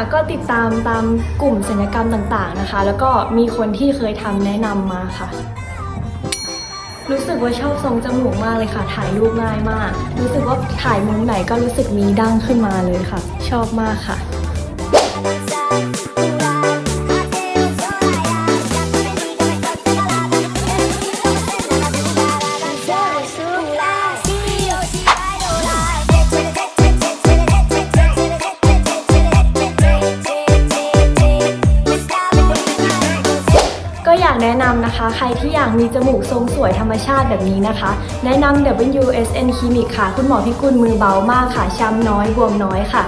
ค่ะก็ติดตามตามกลุ่มศัลยกรรมต่างๆนะคะ แล้วก็มีคนที่เคยทำแนะนำมาค่ะ รู้สึกว่าชอบทรงจมูกมากเลยค่ะ ถ่ายรูปง่ายมาก รู้สึกว่าถ่ายมุมไหนก็รู้สึกมีดั้งขึ้นมาเลยค่ะ ชอบมากค่ะ แนะนำนะคะ ใครที่อยากมีจมูกทรงสวยธรรมชาติแบบนี้นะคะ แนะนำ WSN Clinic ค่ะ คุณหมอพิกุลมือเบามากค่ะ ช้ำน้อย บวมน้อยค่ะ